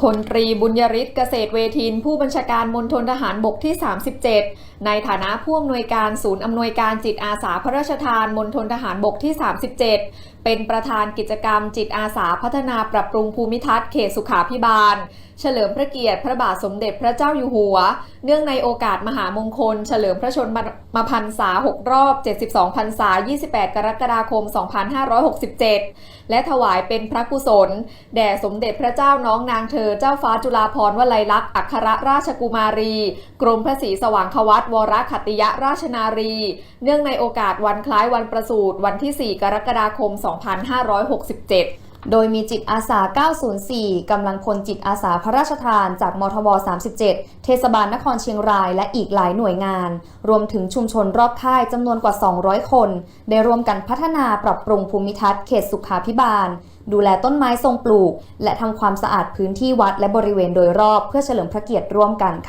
พลตรีบุญยริศเกษตรเวทิน ผู้บัญชาการมณฑลทหารบกที่ 37 ในฐานะผู้อำนวยการศูนย์อำนวยการจิตอาสาพระราชทานมณฑลทหารบกที่ 37 เป็นประธานกิจกรรมจิตอาสาพัฒนาปรับปรุงภูมิทัศน์เขตสุขาพิบาล เฉลิมพระเกียรติพระบาทสมเด็จพระเจ้าอยู่หัว เนื่องในโอกาสมหามงคล เฉลิมพระชนมพรรษา 6 รอบ 72 พรรษา 28 กรกฎาคม 2567 และถวายเป็นพระกุศล แด่สมเด็จพระเจ้าน้องนางเธอเจ้าฟ้าจุฬาภรณ์วลัยลักษณ์อัครราชกุมารี กรมพระศรีสว่างควัตวรขัตติยราชนารี เนื่องในโอกาสวันคล้ายวันประสูติวันที่ 4 กรกฎาคม 2567โดยมีจิตอาสา 904 กำลังพลจิตอาสาพระราชทานจากมทบ 37 เทศบาลนครเชียงรายและอีกหลายหน่วยงาน รวมถึงชุมชนรอบค่ายจำนวนกว่า 200 คน ได้รวมกันพัฒนาปรับปรุงภูมิทัศน์เขตสุขาพิบาล ดูแลต้นไม้ทรงปลูก และทำความสะอาดพื้นที่วัดและบริเวณโดยรอบเพื่อเฉลิมพระเกียรติร่วมกันค่ะ